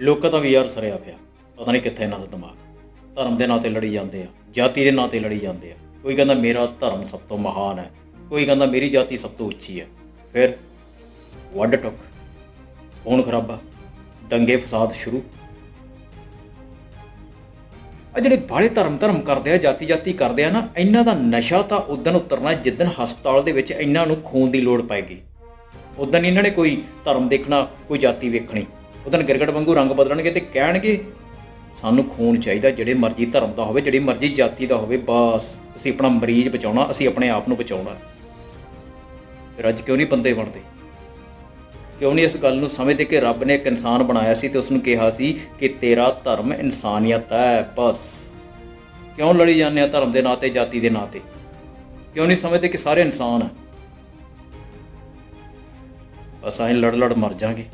ਲੋਕਾਂ ਦਾ ਵੀ ਯਾਰ ਸਰਿਆ ਪਿਆ। ਪਤਾ ਨਹੀਂ ਕਿੱਥੇ ਇਹਨਾਂ ਦਾ ਦਿਮਾਗ। ਧਰਮ ਦੇ ਨਾਂ ਤੇ ਲੜੀ ਜਾਂਦੇ ਆ, ਜਾਤੀ ਦੇ ਨਾਂ ਤੇ ਲੜੀ ਜਾਂਦੇ ਆ। ਕੋਈ ਕਹਿੰਦਾ ਮੇਰਾ ਧਰਮ ਸਭ ਤੋਂ ਮਹਾਨ ਹੈ, ਕੋਈ ਕਹਿੰਦਾ ਮੇਰੀ ਜਾਤੀ ਸਭ ਤੋਂ ਉੱਚੀ ਹੈ। ਫਿਰ ਵੱਡ ਟੁੱਕ, ਖੂਨ ਖਰਾਬਾ, ਦੰਗੇ ਫਸਾਦ ਸ਼ੁਰੂ। ਆ ਜਿਹੜੇ ਬਾਲੇ ਧਰਮ ਧਰਮ ਕਰਦੇ ਆ, ਜਾਤੀ ਜਾਤੀ ਕਰਦੇ ਆ ਨਾ, ਇਹਨਾਂ ਦਾ ਨਸ਼ਾ ਤਾਂ ਉਦੋਂ ਉਤਰਨਾ ਜਿੱਦਣ ਹਸਪਤਾਲ ਦੇ ਵਿੱਚ ਇਹਨਾਂ ਨੂੰ ਖੂਨ ਦੀ ਲੋੜ ਪੈਗੀ ਉਦੋਂ ਇਹਨਾਂ ਨੇ ਕੋਈ ਧਰਮ ਦੇਖਣਾ, ਕੋਈ ਜਾਤੀ ਵੇਖਣੀ। ਉਦੋਂ ਗਿਰਗਟ ਵਾਂਗੂ ਰੰਗ ਬਦਲਣਗੇ ਤੇ ਕਹਿਣਗੇ, ਸਾਨੂੰ ਖੂਨ ਚਾਹੀਦਾ, ਜਿਹੜੇ ਮਰਜ਼ੀ ਧਰਮ ਦਾ ਹੋਵੇ, ਜਿਹੜੀ ਮਰਜ਼ੀ ਜਾਤੀ ਦਾ ਹੋਵੇ, ਬਸ ਅਸੀਂ ਆਪਣਾ ਮਰੀਜ਼ ਬਚਾਉਣਾ, ਅਸੀਂ ਆਪਣੇ ਆਪ ਨੂੰ ਬਚਾਉਣਾ ਫਿਰ ਅੱਜ ਕਿਉਂ ਨਹੀਂ ਬੰਦੇ ਬਣਦੇ? ਕਿਉਂ ਨਹੀਂ ਇਸ ਗੱਲ ਨੂੰ ਸਮਝਦੇ ਕਿ ਰੱਬ ਨੇ ਇੱਕ ਇਨਸਾਨ ਬਣਾਇਆ ਸੀ ਤੇ ਉਸ ਨੂੰ ਕਿਹਾ ਸੀ ਕਿ ਤੇਰਾ ਧਰਮ ਇਨਸਾਨੀਅਤ ਹੈ, ਬਸ। ਕਿਉਂ ਲੜੀ ਜਾਂਦੇ ਆ ਧਰਮ ਦੇ ਨਾਂ ਤੇ, ਜਾਤੀ ਦੇ ਨਾਂ ਤੇ? ਕਿਉਂ ਨਹੀਂ ਸਮਝਦੇ ਕਿ ਸਾਰੇ ਇਨਸਾਨ ਆ ਅਸਾਂ ਲੜ ਲੜ ਮਰ ਜਾਾਂਗੇ।